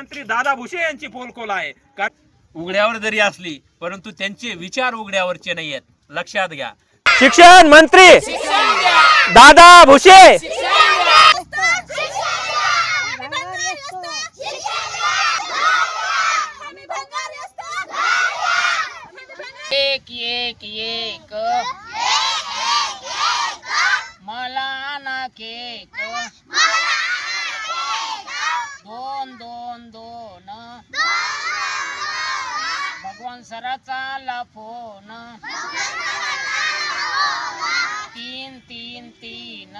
मंत्री दादा भुसे यांची पोलकोल आहे. कारण उघड्यावर जरी असली परंतु त्यांचे विचार उघड्यावरचे नाही आहेत. लक्षात घ्या. शिक्षण मंत्री दादा भुसे एक एक एक मला ना केक दोन दोन दोन भगवान सराचा आला फोन तीन तीन तीन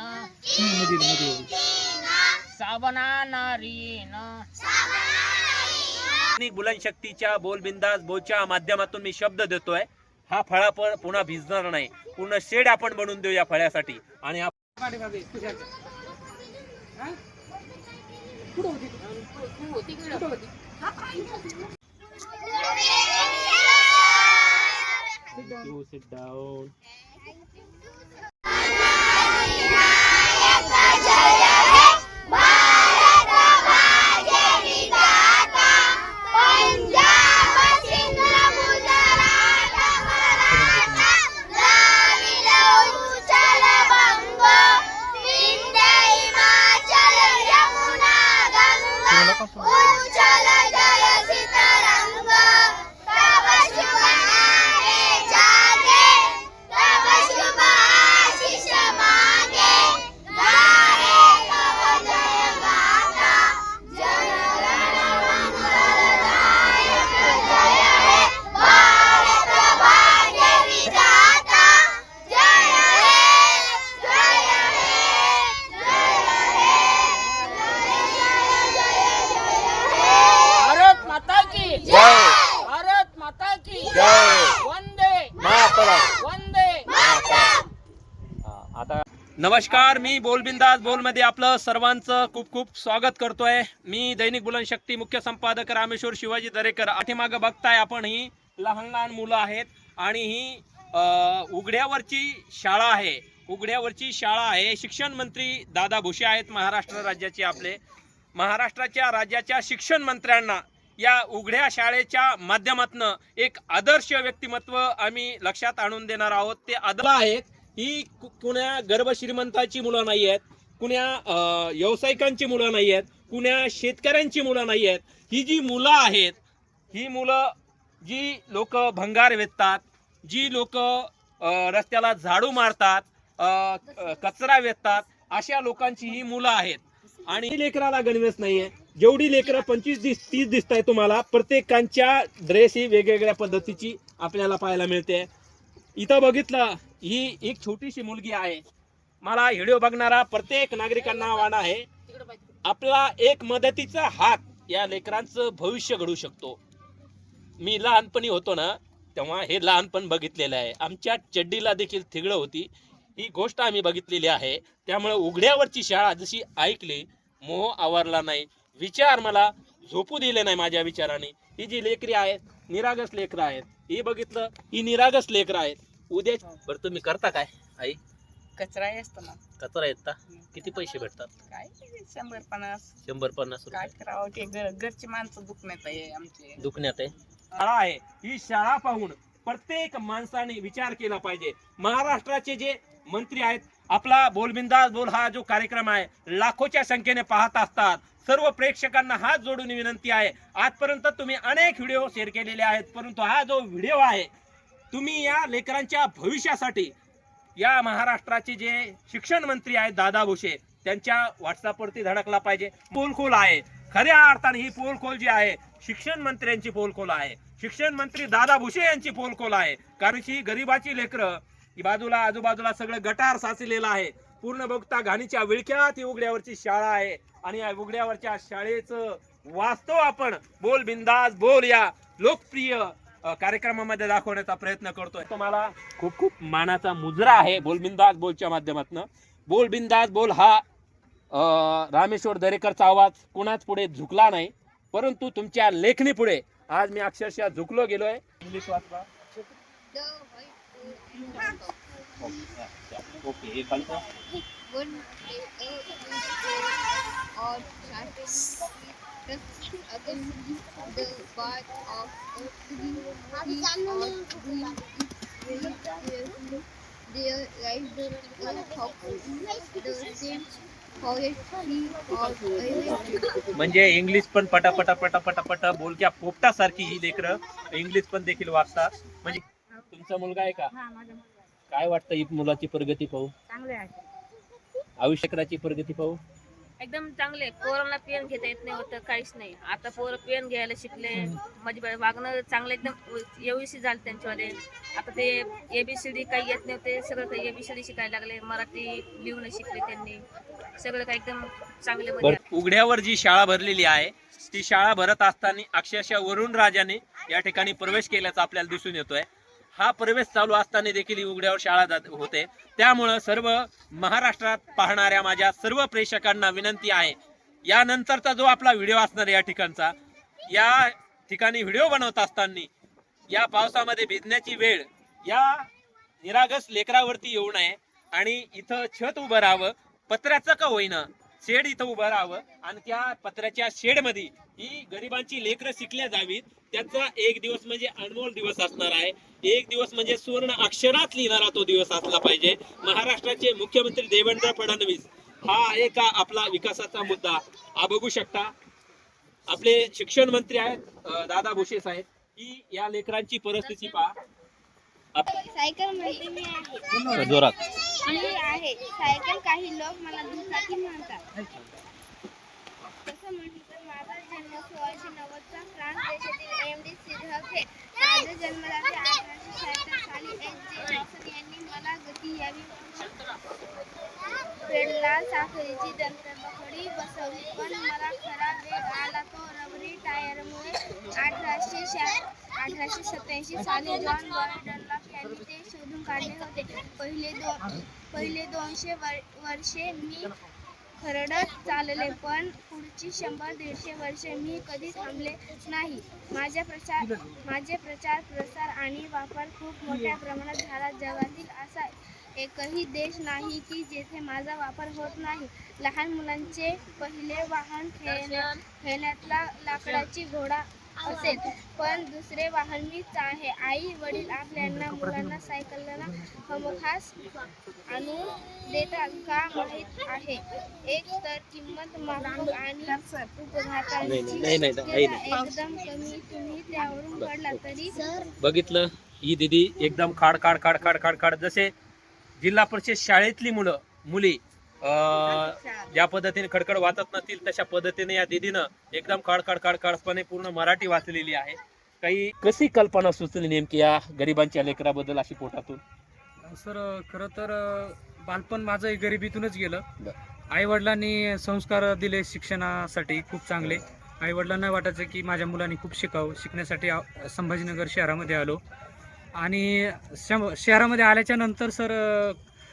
साबण आणणारीन आणि बुलनशक्तीच्या बोलबिंदास बोलच्या माध्यमातून मी शब्द देतोय हा फळा पण पुन्हा भिजणार नाही पूर्ण शेड आपण बनवून देऊ या फळ्यासाठी आणि हा sit down. उच्चल जय सितरंग तव शुभ नामे जागे तव शुभ आशीष मागे गाये तव जय गाथा जय रण मंगलदायक जय हे भारत भाग्य विधाता जय हे जय हे जय हे भारत माता की जय भारत माता की जय वंदे महापराग वंदे आता नमस्कार मी बोलबिंदास बोलमध्ये आपलं सर्वांचं खूप खूप स्वागत करतोय. मी दैनिक बुलनशक्ती मुख्य संपादक रामेश्वर शिवाजी दरेकर. पाठीमागं बघताय आपण ही लहान लहान मुलं आहेत आणि ही उघड्यावरची शाळा आहे. उघड्यावरची शाळा आहे. शिक्षण मंत्री दादा भुसे आहेत महाराष्ट्र राज्याचे आपले. महाराष्ट्राच्या राज्याच्या शिक्षण मंत्र्यांना या उघड्या शाळेच्या माध्यमातून एक आदर्श व्यक्तिमत्व आम्ही लक्षात आणून देणार आहोत. ते आदर आहेत. ही कु- कुण्या गर्भश्रीमंताची मुलं नाही आहेत कुण्या व्यावसायिकांची मुलं नाही आहेत कुण्या शेतकऱ्यांची मुलं नाही आहेत ही जी मुलं आहेत ही मुलं जी लोक भंगार वेचतात जी लोक रस्त्याला झाडू मारतात कचरा वेचतात अशा लोकांची ही मुलं आहेत. आणि ही लेकराला गणवेश नाहीये जेवढी लेकरं पंचवीस दिस तीस दिसत आहे तुम्हाला प्रत्येकांच्या ड्रेस ही वेगवेगळ्या पद्धतीची आपल्याला पाहायला मिळते. इथं बघितलं ही एक छोटीशी मुलगी आहे. मला व्हिडिओ बघणारा प्रत्येक नागरिकांना आव्हान आहे. आपला एक मदतीचा हात या लेकरांचं भविष्य घडू शकतो. मी लहानपणी होतो ना तेव्हा हे लहानपण बघितलेलं आहे. आमच्या चड्डीला देखील थिगळं होती. ही गोष्ट आम्ही बघितलेली आहे. त्यामुळे उघड्यावरची शाळा जशी ऐकली मोह आवरला नाही. विचार मला झोपू दिले नाही माझ्या विचाराने. ही जी लेकरी आहेत निरागस लेकरं आहेत. ही बघितलं ही निरागस लेकरं आहेत. उद्या बरं तुम्ही करता काय आई? कचरा असतो ना. कचरा येत का? किती पैसे भेटतात? काय शंभर पन्नास. शंभर पन्नास काय रुपये करावं ते घर घरची माणसं दुखण्यात आहे आमचे. दुखण्यात आहे. शाळा आहे ही शाळा पाहून प्रत्येक माणसाने विचार केला पाहिजे. महाराष्ट्राचे जे मंत्री आहेत आपला बोलबिंदास बोल हा जो कार्यक्रम आहे लाखोच्या संख्येने पाहत असतात. सर्व प्रेक्षकांना हात जोडून विनंती आहे. आजपर्यंत तुम्ही अनेक व्हिडिओ शेअर केलेले आहेत परंतु हा जो व्हिडिओ आहे तुम्ही या लेकरांच्या भविष्यासाठी या महाराष्ट्राचे जे शिक्षण मंत्री आहेत दादा भुसे त्यांच्या व्हॉट्सअपवरती धडकला पाहिजे. पोलखोल आहे. खऱ्या अर्थाने ही पोलखोल जी आहे शिक्षण मंत्र्यांची पोलखोल आहे. शिक्षण मंत्री दादा भुसे यांची पोलखोल आहे. कारण की गरिबाची लेकरं बाजूला आजूबाजूला सगळं गटार साचलेलं आहे. पूर्ण बघता घाणीच्या विळख्यात ही उघड्यावरची शाळा आहे. आणि या उघड्यावरच्या शाळेचं वास्तव आपण. बोल बिंदास बोल या लोकप्रिय कार्यक्रमामध्ये दाखवण्याचा प्रयत्न करतोय. तुम्हाला खूप खूप मानाचा मुजरा आहे बोल बिंदास बोलच्या माध्यमातून. बोल बिंदास बोल हा रामेश्वर दरेकरचा आवाज कुणाच पुढे झुकला नाही. परंतु तुमच्या लेखणी पुढे आज मी अक्षरशः झुकलो गेलोय. इंग्लिश वाचवा. ओके म्हणजे इंग्लिश पण पटापटा पटापटा पटा बोल किंवा पोपटासारखी ही लेकर. इंग्लिश पण देखील वाचता म्हणजे तुमचा मुलगा आहे का? काय वाटतं ही मुलाची प्रगती पाहू? चांगले आहे. आयुष्यकराची प्रगती पाहू? एकदम चांगले. पोरांना पेन घेता येत नाही होतं काहीच नाही. आता पोरं पेन घ्यायला शिकले म्हणजे बा- वागणं चांगलं एकदम एवढीशी झालं त्यांच्यावाले आता ते एबीसीडी काही येत नव्हते सगळं काही एबीसीडी शिकायला लागले मराठी लिहून शिकले त्यांनी. सगळं काही एकदम चांगले म्हणजे उघड्यावर जी शाळा भरलेली आहे ती शाळा भरत असताना अक्षरशः वरुण राजाने या ठिकाणी प्रवेश केल्याचा आपल्याला दिसून येतोय. हा प्रवेश चालू असताना देखील ही उघड्यावर शाळा जात होते. त्यामुळं सर्व महाराष्ट्रात पाहणाऱ्या माझ्या सर्व प्रेक्षकांना विनंती आहे यानंतरचा जो आपला व्हिडिओ असणार या ठिकाणचा या ठिकाणी व्हिडिओ बनवत असताना या पावसामध्ये भिजण्याची वेळ या निरागस लेकरावरती येऊ नये आणि इथं छत उभं राहावं पत्र्याचं का होईना शेड इथं उभं राहावं आणि त्या पत्र्याच्या शेडमध्ये ही गरिबांची लेकरं शिकल्या जावीत. त्याचा एक दिवस म्हणजे अनमोल दिवस असणार आहे. एक दिवस म्हणजे सुवर्ण अक्षरात लिहिणारा तो दिवस असला पाहिजे. महाराष्ट्राचे मुख्यमंत्री देवेंद्र फडणवीस हा आहे का आपला विकासाचा मुद्दा. हा बघू शकता. आपले शिक्षण मंत्री आहेत दादा भुसे साहेब. ही या लेकरांची परिस्थिती पहा. सायकल मी आहे. जोरात. मी आहे. सायकल काही लोक मला दुचाकी म्हणतात तसं म्हटलं तर सोळाशे नव्वदचा फ्रान्स देशातील एम डी सिधके माझा जन्म अठराशे शहात्तर साली एच जे जॉन्सन यांनी मला गती यावी पेडला साखरेची बसवली. पण मला खरा वेग आला तो रबरी टायरमुळे. अठराशे शहा अठराशे सत्याऐंशी साली जॉन डनलॉप यांनी ते शोधून काढले होते. पहिले दोन पहिले दोनशे वर वर्षे मी खरडत चालले पण पुढची शंभर दीडशे वर्षे मी कधी थांबले नाही. माझ्या प्रचार माझे प्रचार प्रसार आणि वापर खूप मोठ्या प्रमाणात झाला. जगातील असा एकही देश नाही की जेथे माझा वापर होत नाही. लहान मुलांचे पहिले वाहन खेळण्या खेळण्यातला लाकडाची घोडा असेल. पण दुसरे वाहन मीच आहे. आई वडील आपल्याला मुलांना सायकलला हमखास आणून देतात का माहीत आहे. एक तर किंमत आणि नाही, उपघातांची नाही, नाही, नाही, शक्यता एकदम कमी तुम्ही त्यावरून पडला तरी बघितलं ही दिदी एकदम खाड खाड खाड खाड खाड खाड. जसे जिल्हा परिषद शाळेतली मुलं मुली ज्या पद्धतीने खडखड वाचत नसतील तशा पद्धतीने या दिदीनं एकदम खाड खाड खाड खाडपणे पूर्ण मराठी वाचलेली आहे. काही कशी कल्पना सुचली नेमकी या गरिबांच्या लेकराबद्दल अशी पोटातून? सर खरं तर बालपण माझं गरिबीतूनच गेलं. आई वडिलांनी संस्कार दिले शिक्षणासाठी खूप चांगले. आई वडिलांना वाटायचं की माझ्या मुलांनी खूप शिकावं शिकण्यासाठी संभाजीनगर शहरामध्ये आलो. आणि शहरामध्ये आल्याच्यानंतर सर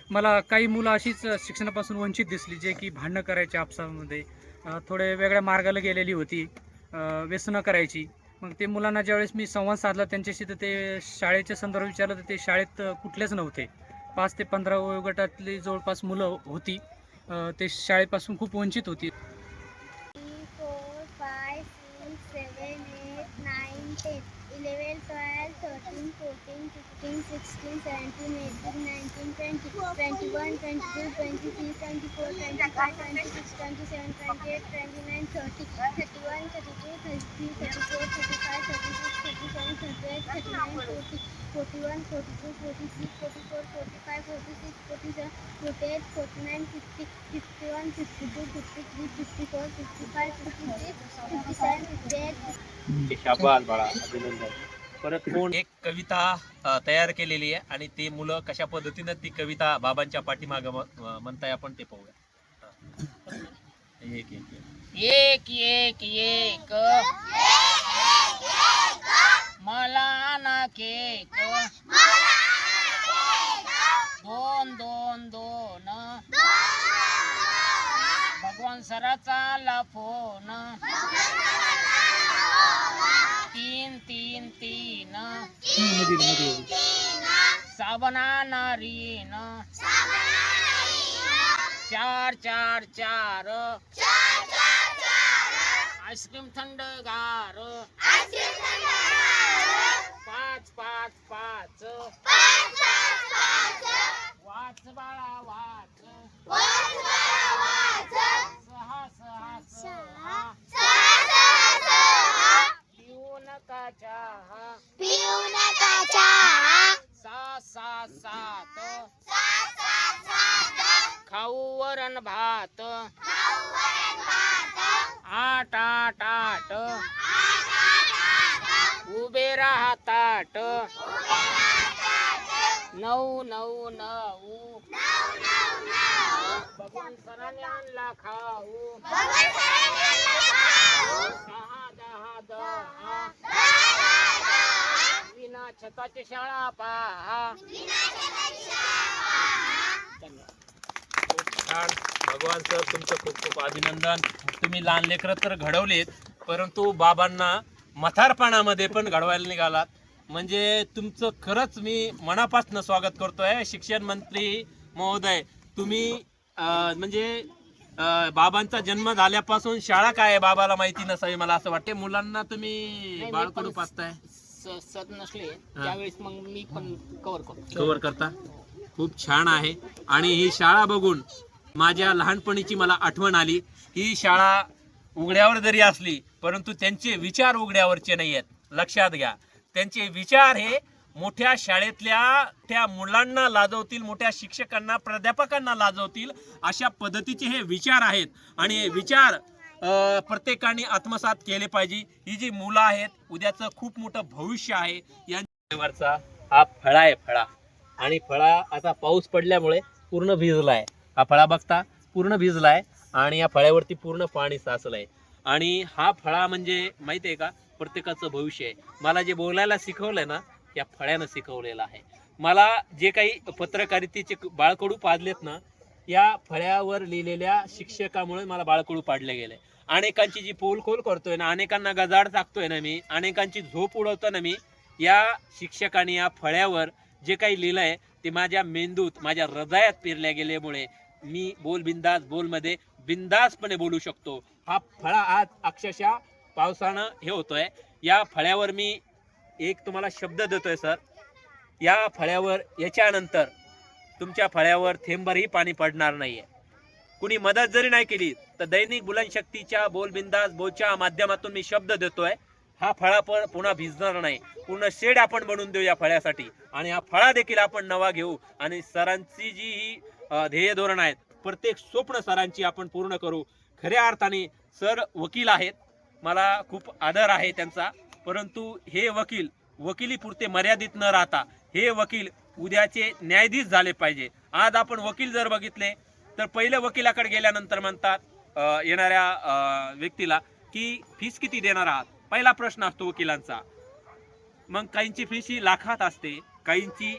मला काही मुलं अशीच शिक्षणापासून वंचित दिसली जे की भांडणं करायची आपसामध्ये. थोडे वेगळ्या मार्गाला गेलेली होती व्यसनं करायची. मग ते मुलांना ज्यावेळेस मी संवाद साधला त्यांच्याशी तर ते शाळेच्या संदर्भ विचारलं तर ते शाळेत कुठलेच नव्हते. पाच ते पंधरा वयोगटातली जवळपास मुलं होती. ते शाळेपासून खूप वंचित होती. Four five six seven eight nine ten eleven twelve thirteen fourteen fifteen sixteen seventeen eighteen nineteen twenty twenty one twenty two twenty three twenty four twenty five twenty six twenty seven twenty eight twenty nine thirty thirty one thirty two thirty three thirty four thirty five thirty six thirty seven thirty eight thirty nine forty forty one forty two forty three forty four forty five forty six forty seven forty eight forty nine fifty fifty one fifty two fifty three fifty four fifty five fifty six fifty seven fifty eight शाबास बाळा अभिनंदन परत कोण? एक कविता तयार केलेली आहे आणि ते मुलं कशा पद्धतीनं ती कविता बाबांच्या पाठीमागं म्हणताय आपण ते पाहूया. एक एक एक. एक एक एक. मला ना केक. दोन दोन दोन. भगवान सराचा ला फोन. तीन तीन साबणा नारीन चार चार चार. आईस्क्रीम थंडगार. पाच पाच पाच. वाच बाळा वाच. सहा सहा सहा. पिऊ नका चहा सा सा सात खाऊ वरण भात. आठ. आठ आठ. उभे राहा ताट नऊ नऊ नऊ बघून सरांनी आणला खाऊ. छताची शाळा पहा. धन्यवाद छान. भगवान सर तुमचं खूप खूप अभिनंदन. तुम्ही लहान लेकरं तर घडवलेत परंतु बाबांना म्हातारपणामध्ये पण घडवायला निघालात. म्हणजे तुमचं खरंच मी मनापासून स्वागत करतोय. शिक्षण मंत्री महोदय तुम्ही म्हणजे बाबांचा जन्म झाल्यापासून शाळा काय बाबाला माहिती नसावी मला असं वाटते मुलांना तुम्ही बाळकडू पाचताय स- सद नसले त्यावेळेस मग मी पण कव्हर करतो. कव्हर करता? खूप छान आहे. आणि ही शाळा बघून माझ्या लहानपणीची मला आठवण आली. ही शाळा उघड्यावर जरी असली परंतु त्यांचे विचार उघड्यावरचे नाही आहेत लक्षात घ्या. त्यांचे विचार हे मोठ्या शाळेतल्या त्या मुलांना लाजवतील मोठ्या शिक्षकांना प्राध्यापकांना लाजवतील अशा पद्धतीचे हे विचार आहेत. आणि हे विचार प्रत्येकाने आत्मसात केले पाहिजे. ही जी मुलं आहेत उद्याचं खूप मोठं भविष्य आहे. यांचा हा फळा आहे फळा. आणि फळा आता पाऊस पडल्यामुळे पूर्ण भिजलाय. हा फळा बघता पूर्ण भिजलाय आणि या फळ्यावरती पूर्ण पाणी साचलंय. आणि हा फळा म्हणजे माहिती आहे का? प्रत्येकाचं भविष्य आहे. मला जे बोलायला शिकवलंय ना या फळ्यानं शिकवलेलं आहे. मला जे काही पत्रकारितेचे बाळकडू पाजलेत ना या फळ्यावर लिहिलेल्या शिक्षकामुळे मला बाळकडू पाडले गेले. अनेकांची जी पोलखोल करतोय ना अनेकांना गजाड टाकतोय ना मी अनेकांची झोप उडवतो ना मी या शिक्षकाने या फळ्यावर जे काही लिहिलंय ते माझ्या मेंदूत माझ्या हृदयात पेरल्या गेल्यामुळे मी बोल बिंदास बोलमध्ये बिंदासपणे बोलू शकतो. हा फळा आज अक्षरशः पावसानं हे होतोय. या फळ्यावर मी एक तुम्हाला शब्द देतोय सर. या फळ्यावर याच्यानंतर तुमच्या फळ्यावर थेंबरही पाणी पडणार नाहीये. कुणी मदत जरी नाही केली तर दैनिक बुलनशक्तीच्या बोलबिंदास बोच्या माध्यमातून मी शब्द देतोय हा फळा पण पुन्हा भिजणार नाही. पूर्ण शेड आपण बनवून देऊ या फळ्यासाठी. आणि हा फळा देखील आपण नवा घेऊ. आणि सरांची जी ही ध्येय धोरण आहेत प्रत्येक स्वप्न सरांची आपण पूर्ण करू. खऱ्या अर्थाने सर वकील आहेत. मला खूप आदर आहे त्यांचा. परंतु हे वकील वकिलीपुरते मर्यादित न राहता हे वकील उद्याचे न्यायाधीश झाले पाहिजे. आज आपण वकील जर बघितले तर पहिले वकिलाकडे गेल्यानंतर म्हणतात येणाऱ्या व्यक्तीला की फीस किती देणार आहात? पहिला प्रश्न असतो वकिलांचा. मग काहींची फीस ही लाखात असते काहींची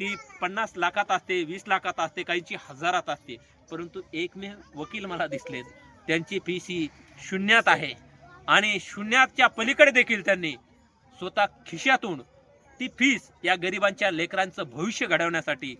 ती पन्नास लाखात असते वीस लाखात असते काहींची हजारात असते. परंतु एकमेव वकील मला दिसलेत त्यांची फीस ही शून्यात आहे. आणि शून्याच्या पलीकडे देखील त्यांनी स्वतः खिशातून ती फीस या गरिबांच्या लेकरांचं भविष्य घडवण्यासाठी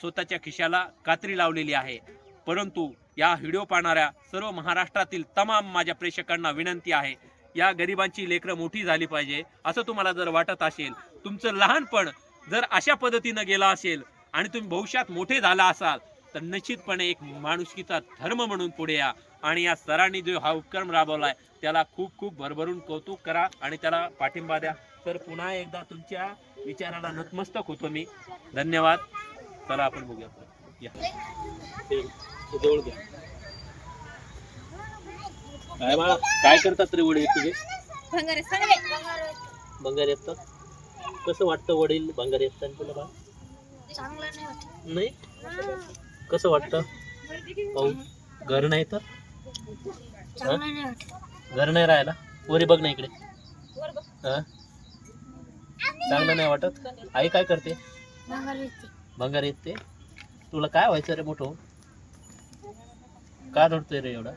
स्वतःच्या खिशाला कात्री लावलेली आहे. परंतु या व्हिडिओ पाहणाऱ्या सर्व महाराष्ट्रातील तमाम माझ्या प्रेक्षकांना विनंती आहे या गरिबांची लेकरं मोठी झाली पाहिजे असं तुम्हाला जर वाटत असेल तुमचं लहानपण जर अशा पद्धतीनं गेलं असेल आणि तुम्ही भविष्यात मोठे झाला असाल तर निश्चितपणे एक माणुसकीचा धर्म म्हणून पुढे या आणि या सरांनी जो हा उपक्रम राबवलाय त्याला खूप खूप भरभरून कौतुक करा आणि त्याला पाठिंबा द्या. तर पुन्हा एकदा तुमच्या विचाराला नतमस्तक होतो मी. धन्यवाद. चला आपण बघूया. या. जवळ घ्या. काय बाळा काय करतात रे वडील तुझे बंगार येतात कसं वाटतं वडील बंगार येतात तुला बा चांगलं नाही कसं वाटतं? घर नाही तर? घर नाही राहायला? वरी बघ ना इकडे. हा? चांगलं नाही वाटत? आई काय करते? भंगार येत ते तुला काय व्हायचं रे मोठं? का रडतोय रे एवढा?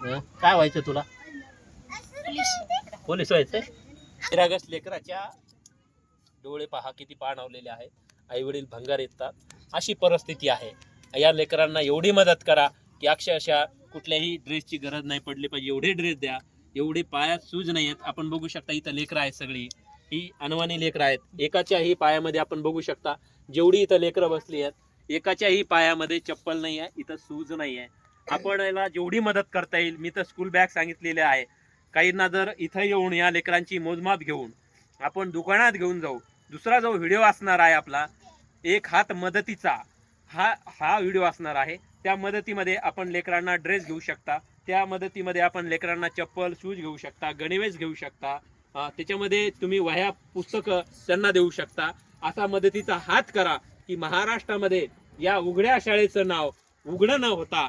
हं? काय व्हायचं तुला? पोलीस. व्हायचंय? तेरा ऑगस्ट लेकराच्या डोळे पहा किती पाणावलेले आहेत. आई वडील भंगार येतात अशी परिस्थिती आहे. या लेकरांना एवढी मदत करा की अक्षरशः कुठल्याही ड्रेसची गरज नाही पडली पाहिजे. एवढे ड्रेस द्या. एवढे पायात सूज नाही आहेत आपण बघू शकता इथं लेकरं आहेत सगळी. ही अनवाणी लेकरं आहेत. एकाच्याही पायामध्ये आपण बघू शकता जेवढी इथं लेकरं बसली आहेत एकाच्याही पायामध्ये चप्पल नाही आहे इथं सूज नाही आहे. आपण याला जेवढी मदत करता येईल मी तर स्कूल बॅग सांगितलेले आहे. काहींना जर इथं येऊन या लेकरांची मोजमाप घेऊन आपण दुकानात घेऊन जाऊ दुसरा जो व्हिडिओ असणार आहे आपला एक हात मदतीचा हा हा व्हिडिओ असणार आहे. त्या मदतीमध्ये आपण लेकरांना ड्रेस घेऊ शकता. त्या मदतीमध्ये आपण लेकरांना चप्पल शूज घेऊ शकता गणवेश घेऊ शकता. त्याच्यामध्ये तुम्ही वह्या पुस्तकं त्यांना देऊ शकता. असा मदतीचा हात करा की महाराष्ट्रामध्ये या उघड्या शाळेचं नाव उघडं न होता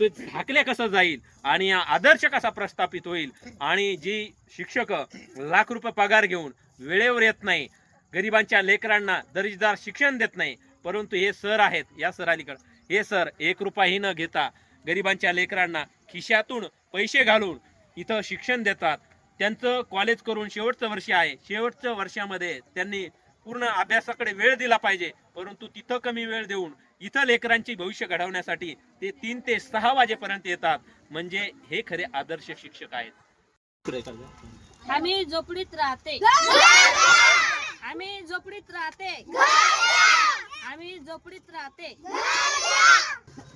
तो झाकल्या कसं जाईल आणि हा आदर्श कसा प्रस्थापित होईल आणि जी शिक्षक लाख रुपये पगार घेऊन वेळेवर येत नाही गरिबांच्या लेकरांना दर्जेदार शिक्षण देत नाही परंतु हे सर आहेत या सर अलीकडे. हे सर एक रुपयाही न घेता गरिबांच्या लेकरांना खिशातून पैसे घालून इथं शिक्षण देतात. त्यांचं कॉलेज करून शेवटचं वर्ष आहे. शेवटच्या वर्षामध्ये त्यांनी पूर्ण अभ्यासाकडे वेळ दिला पाहिजे. परंतु तिथं कमी वेळ देऊन इथं लेकरांची भविष्य घडवण्यासाठी ते तीन ते सहा वाजेपर्यंत येतात. म्हणजे हे खरे आदर्श शिक्षक आहेत. आम्ही झोपडीत राहते. आम्ही झोपडीत राहते. आम्ही झोपडीत राहते.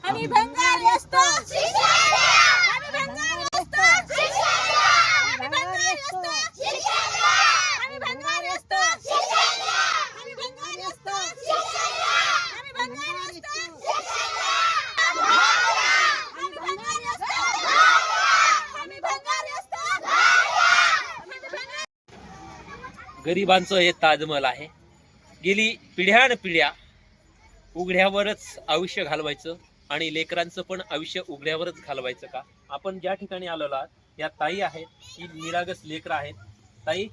आम्ही भंगारी असतो आम्ही भंगारी असतो आम्ही भंगारी असतो आम्ही भंगारी असतो आम्ही भंगारी असतो आम्ही भंगारी असतो आम्ही भंगारी असतो आम्ही भंगारी असतो आम्ही भंगारी गरिबांचं हे ताजमहल आहे. गेली पिढ्यान पिढ्या उघड्यावरच आयुष्य घालवायचं आणि लेकरांचं पण आयुष्य उघड्यावरच घालवायचं का? आपण ज्या ठिकाणी आलेलो आहात या ताई आहेत ही निरागस लेकरं आहेत. ताई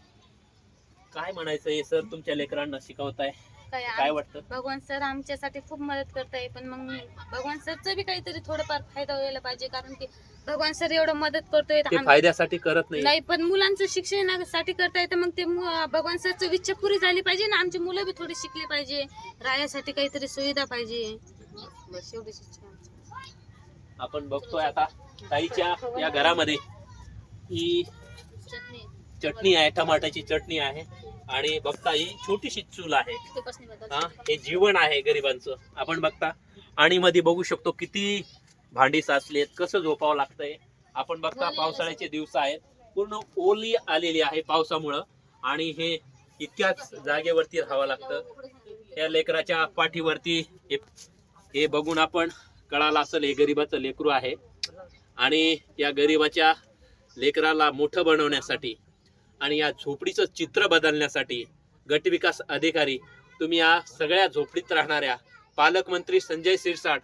काय म्हणायचं हे सर तुमच्या लेकरांना शिकवताय? काय काय वाटतं? भगवान सर आमच्यासाठी खूप मदत करताय पण मग भगवान सरचं बी काहीतरी थोडंफार फायदा व्हायला पाहिजे कारण की भगवान सर एवढं मदत करतोय तर ते आम- फायद्यासाठी करत नाही. नाही पण मुलांचं शिक्षणासाठी करताय तर मग ते मु- भगवान सरचं इच्छा पुरी झाली पाहिजे ना आमची मुलं बी थोडी शिकली पाहिजे राहण्यासाठी काहीतरी सुविधा पाहिजे. बस एवढीच इच्छा आहे आमची. आपण बघतोय आता ताईच्या या घरामध्ये ही चटणी. चटणी आहे टमाट्याची चटणी आहे. आणि बघता ही छोटीशी चूल आहे. हा हे जीवन आहे गरिबांचं. आपण बघता. आणि मध्ये बघू शकतो किती भांडी साचलीत कसं झोपावं लागतंय. आपण बघता पावसाळ्याचे दिवस आहेत. पूर्ण ओली आलेली आहे पावसामुळं. आणि हे इतक्याच जागेवरती राहावं लागतं. या लेकराच्या पाठीवरती हे- हे बघून आपण कळालं असेल हे गरिबाचं लेकरू आहे. आणि या गरिबाच्या लेकराला मोठं बनवण्यासाठी आणि या झोपडीचं चित्र बदलण्यासाठी गटविकास अधिकारी तुम्ही या सगळ्या झोपडीत राहणाऱ्या पालकमंत्री संजय सिरसाट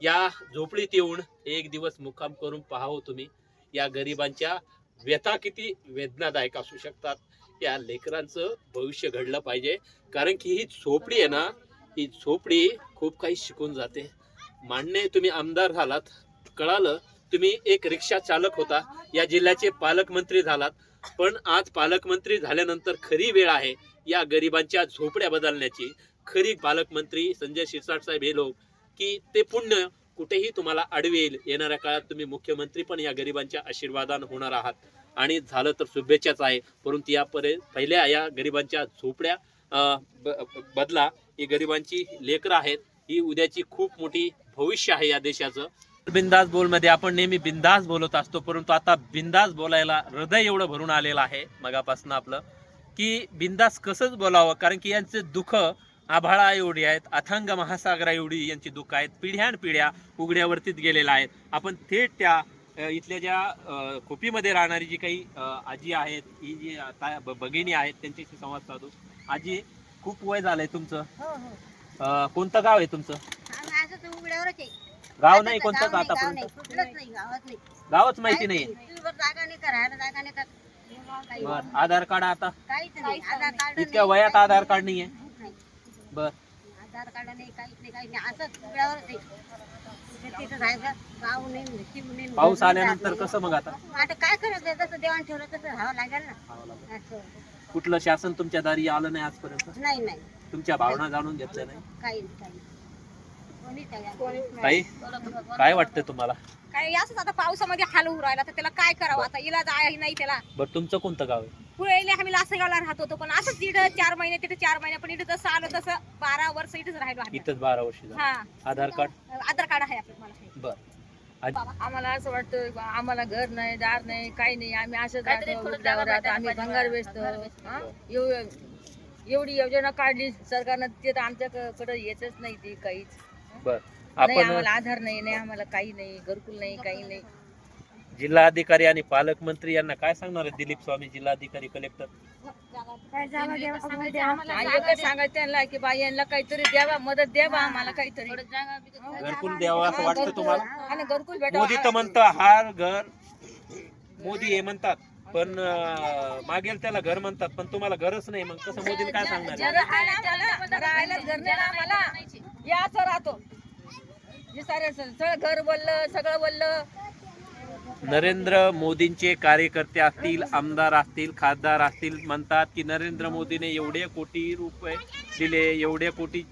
या झोपडीत येऊन एक दिवस मुक्काम करून पाहावं तुम्ही. या गरिबांच्या व्यथा किती वेदनादायक असू शकतात या लेकरांचं भविष्य घडलं पाहिजे. कारण की ही झोपडी आहे ना ही झोपडी खूप काही शिकून जाते. मान्य तुम्ही आमदार झालात कळालं तुम्ही एक रिक्षा चालक होता या जिल्ह्याचे पालकमंत्री झालात. पण आज पालकमंत्री झाल्यानंतर खरी वेळ आहे या गरिबांच्या झोपड्या बदलण्याची. खरी पालकमंत्री संजय शिरसाट साहेब हे लोक की ते पुण्य कुठेही तुम्हाला अडवेल येणाऱ्या काळात तुम्ही मुख्यमंत्री पण या गरिबांच्या आशीर्वादान होणार आहात. आणि झालं तर शुभेच्छाच आहे. परंतु यापर्यंत पहिल्या या गरिबांच्या झोपड्या ब- बदला ही गरिबांची लेकरं आहेत. ही उद्याची खूप मोठी भविष्य आहे या देशाचं. बिंदास बोलमध्ये आपण नेहमी बिंदास बोलत असतो परंतु आता बिंदास बोलायला हृदय एवढं भरून आलेलं आहे मगापासून आपलं की बिंदास कसंच बोलावं? कारण की यांचे दुःख आभाळा एवढी आहेत अथांग महासागरा एवढी यांची दुःख आहेत पिढ्यान पिढ्या उघड्यावरतीच गेलेल्या आहेत. आपण थेट त्या इथल्या ज्या खोपीमध्ये राहणारी जी काही आजी आहेत ही जी भगिनी आहेत त्यांच्याशी संवाद साधू. आजी खूप वय झालंय तुमचं. अ, कोणतं गाव आहे तुमचं? गाव नाही कोणतं गाव नाही, गाव आतापर्यंत नाही, कुठलंच नाही गावात नाही. गावच माहिती नाही. चुलीवर जागा नाही तर राहायला जागा नाही तर काही बर आधार कार्ड आता? काहीच नाही आधार कार्ड इतक्या नाही, वयात आधार कार्ड नाहीये. बर. आधार कार्ड नाही काहीच नाही काही नाही. असंच आहे राहायचं गाव नाही शिव नाही पाऊस आल्यानंतर कसं मग आता. आता काय करायचं जसं देवाण ठेवलं तसं राहावं लागेल ना. असं. कुठलं शासन तुमच्या दारी आलं नाही आजपर्यंत? नाही नाही. तुमच्या भावना जाणून घेतल्या नाही? काही नाही काही नाही. ताई काय वाटतं तुम्हाला? काय असंच आता पावसामध्ये हाल होऊ राहिला तर त्याला काय करावं? आता इलाज आहे नाही त्याला. बरं तुमचं कोणतं गाव आहे? पुढे आम्ही लासगावला राहत होतो पण असंच इथं चार महिने तिथे चार महिने पण इथं जसं आलं तसं बारा वर्ष इथेच राहिलो आम्ही. इथंच बारा वर्ष झाली. हा. आधार कार्ड? आधार कार्ड आहे आपलं मला बर. आम्हाला असं वाटतं बा, आम्हाला घर नाही दार नाही काही नाही आम्ही असं काहीतरी जातो, थोडं उघड्यावर जागा राहतो, आम्ही भेटायला भंगार पाहिजे. वेचतो भंगार वेचतो. हा? एव- एवढी योजना काढली सरकारनं ते तर आमच्याकडे येतच नाही ती काहीच. बर. नाही आपण आम्हाला आधार नाही नाही आम्हाला काही नाही घरकुल नाही काही नाही. जिल्हाधिकारी आणि पालकमंत्री यांना काय सांगणार आहे दिलीप स्वामी जिल्हाधिकारी कलेक्टर? आणि एकच सांगायचं त्यांना की बाई यांना काहीतरी द्यावा मदत द्यावा आम्हाला काहीतरी. थोडं जागा बिगा- घरकुल द्यावं असं वाटतं तुम्हाला? आणि घरकुल भेटावं. मोदी तर म्हणतं हार घर. मोदी हे म्हणतात पण अं, मागेल त्याला घर म्हणतात पण तुम्हाला घरच नाही. मग कसं मोदीने काय सांगणार? आहे? ज्याला राहायला त्याला राहायलाच घर नाही ना आम्हाला. या असं राहतो. जे सारे सगळं घर बोललं सगळं बोललं नरेंद्र मोदींचे कार्यकर्ते असतील आमदार असतील खासदार असतील म्हणतात की नरेंद्र मोदीने एवढे कोटी रुपये दिले एवढे कोटी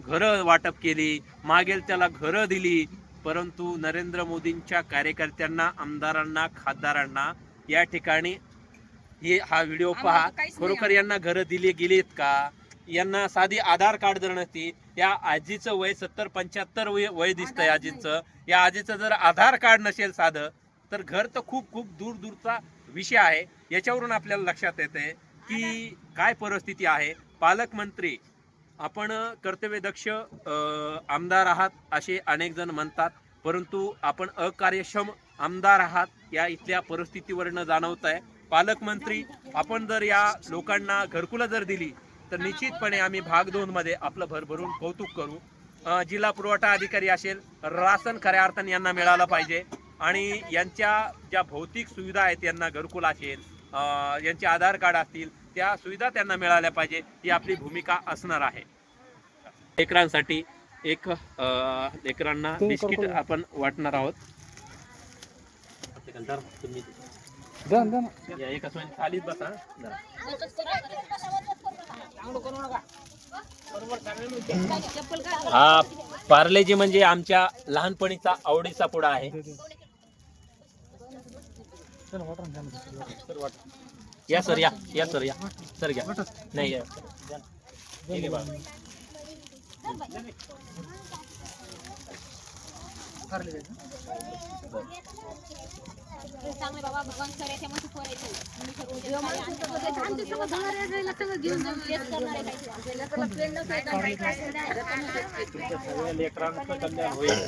घरं वाटप केली मागेल त्याला घरं दिली. परंतु नरेंद्र मोदींच्या कार्यकर्त्यांना आमदारांना खासदारांना या ठिकाणी हे हा व्हिडिओ पहा. खरोखर यांना घरं दिली गेलीत का? यांना साधी आधार कार्ड जर नसती या आजीचं वय सत्तर पंच्याहत्तर वय वय दिसतंय आजीचं. या आजीचं जर आधार कार्ड नसेल साधं तर घर तर खूप खूप दूर दूरचा विषय आहे. याच्यावरून आपल्याला लक्षात येते की काय परिस्थिती आहे. पालकमंत्री आपण कर्तव्यदक्ष आमदार आहात असे अनेक जण म्हणतात. परंतु आपण अकार्यक्षम आमदार आहात या इथल्या परिस्थितीवरनं जाणवत आहे पालकमंत्री आपण जर या लोकांना घरकुलं जर दिली तर निश्चितपणे आम्ही भाग दोन मध्ये आपलं भरभरून कौतुक करू. जिल्हा पुरवठा अधिकारी असेल राशन खऱ्या अर्थाने यांना मिळालं पाहिजे. आणि यांच्या ज्या भौतिक सुविधा आहेत यांना घरकुल असेल यांचे आधार कार्ड असतील त्या सुविधा त्यांना मिळाल्या पाहिजे ही आपली भूमिका असणार आहे. लेकरांसाठी एक अ, लेकरांना बिस्किट आपण वाटणार आहोत. तुम्ही बसा. हा पार्लेजी म्हणजे आमच्या लहानपणीचा आवडीचा पुडा आहे. या सर या या सर या. सर घ्या. नाही या. हे. चांगले बाबा भगवान सर याच्या मध्ये पोरायचं सगळ्या लेकरांचं कल्याण होईल.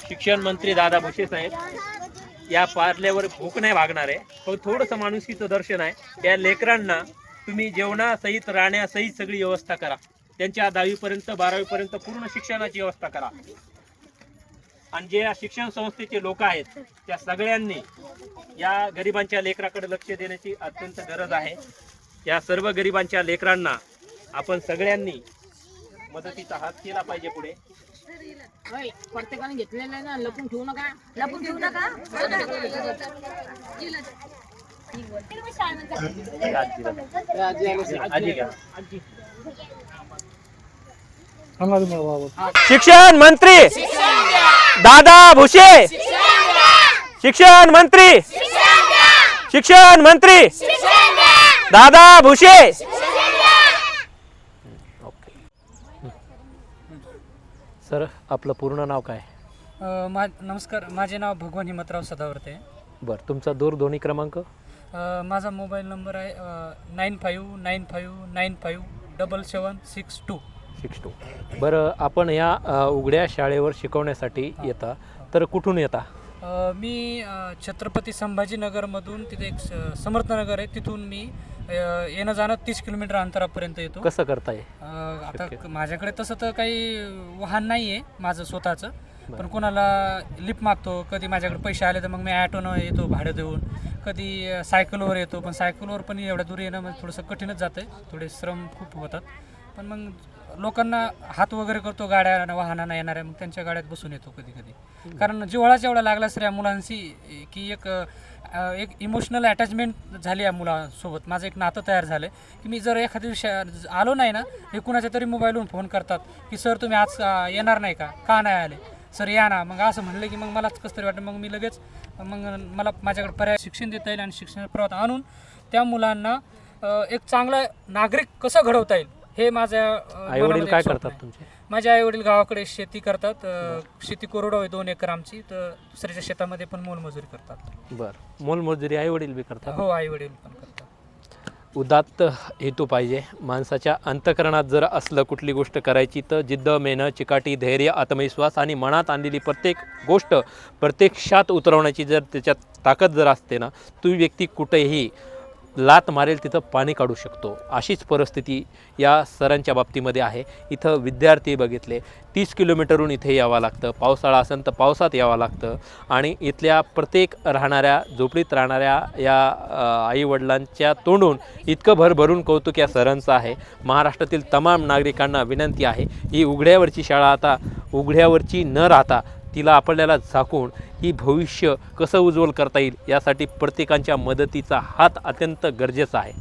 शिक्षण मंत्री दादा भुसे साहेब या पार्ल्यावर भूक नाही भागणार आहे पण थोडंसं माणुसकीचं दर्शन आहे. या लेकरांना तुम्ही जेवणासहित राहण्यासहित सगळी व्यवस्था करा. त्यांच्या दहावीपर्यंत बारावीपर्यंत पूर्ण शिक्षणाची व्यवस्था करा. आणि जे या शिक्षण संस्थेचे लोक आहेत त्या सगळ्यांनी या गरिबांच्या लेकराकडे लक्ष देण्याची अत्यंत गरज आहे. या सर्व गरिबांच्या लेकरांना आपण सगळ्यांनी मदतीचा हात केला पाहिजे पुढे. प्रत्येकाने घेतलेलं आहे ना लपून ठेवू नका. लपून ठेवू नका. शिक्षण मंत्री दादा भुसे। शिक्षण मंत्री शिक्षण मंत्री दादा भुसे। सर आपलं पूर्ण नाव काय? अ, मा नमस्कार माझे नाव भगवान हिमतराव सदावर्ते. बरं तुमचा दूरध्वनी क्रमांक? अ, माझा मोबाईल नंबर आहे nine five nine five nine five double seven six two. Six two. बरं आपण या अ, उघड्या शाळेवर शिकवण्यासाठी येता. तर कुठून येता? अ, मी अ, छत्रपती संभाजीनगरमधून तिथे एक स- समर्थनगर आहे. तिथून मी अ, येणं जाणं तीस किलोमीटर अंतरापर्यंत येतो. कसं करताय? अ, आता. क- माझ्याकडे तसं तर काही वाहन नाही आहे माझं स्वतःचं. पण. कोणाला लिफ्ट मागतो कधी माझ्याकडे पैसे आले तर मग मी ॲटोनं येतो भाडं देऊन. कधी सायकलवर येतो पण सायकलवर पण एवढ्या दूर येणं म्हणजे थोडंसं कठीणच जातं आहे थोडे श्रम खूप होतात. पण मग लोकांना हात वगैरे करतो गाड्या वाहनांना येणाऱ्या मग त्यांच्या गाड्यात बसून येतो कधी कधी. कारण जिव्हाळाच एवढा लागला सर या मुलांशी की एक एक इमोशनल अटॅचमेंट झाली या मुलांसोबत. माझं एक नातं तयार झालं की मी जर एखाद्या दिवशी आलो नाही ना हे कुणाच्या तरी मोबाईलवरून फोन करतात की सर तुम्ही आज येणार नाही का? का नाही आले? सर या ना. मग असं म्हणलं की मग मलाच कसं तरी वाटतं मग मी लगेच मग मला माझ्याकडे पर्याय शिक्षण देता येईल आणि शिक्षण प्रवाह आणून त्या मुलांना एक चांगला नागरिक कसं घडवता येईल हे माझ्या अ, आई वडील मनामध्ये काय करतात. तुमचे? माझे आई वडील गावाकडे शेती करतात शेती कोरडो आहे दोन एकर आमची. तर दुसऱ्याच्या शेतामध्ये पण मोलमजुरी करतात. बरं. मोलमजुरी आई वडील बी करतात? हो आई वडील पण उदात्त हेतू पाहिजे. माणसाच्या अंतकरणात जर असलं कुठली गोष्ट करायची तर जिद्द मेहनत चिकाटी धैर्य आत्मविश्वास आणि मनात आणलेली प्रत्येक गोष्ट प्रत्यक्षात उतरवण्याची जर त्याच्यात ताकद जर असते ना ती व्यक्ती कुठेही लात मारेल तिथं पाणी काढू शकतो. अशीच परिस्थिती या सरांच्या बाबतीमध्ये आहे. इथं विद्यार्थी बघितले तीस किलोमीटरहून इथे यावं लागतं. पावसाळा असेल तर पावसात यावं लागतं. आणि इथल्या प्रत्येक राहणाऱ्या झोपडीत राहणाऱ्या या आईवडिलांच्या तोंडून इतकं भरभरून कौतुक या सरांचं आहे. महाराष्ट्रातील तमाम नागरिकांना विनंती आहे ही उघड्यावरची शाळा आता उघड्यावरची न राहता तिला आपल्याला झाकून ही भविष्य कसं उज्ज्वल करता येईल यासाठी प्रत्येकांच्या मदतीचा हात अत्यंत गरजेचा आहे.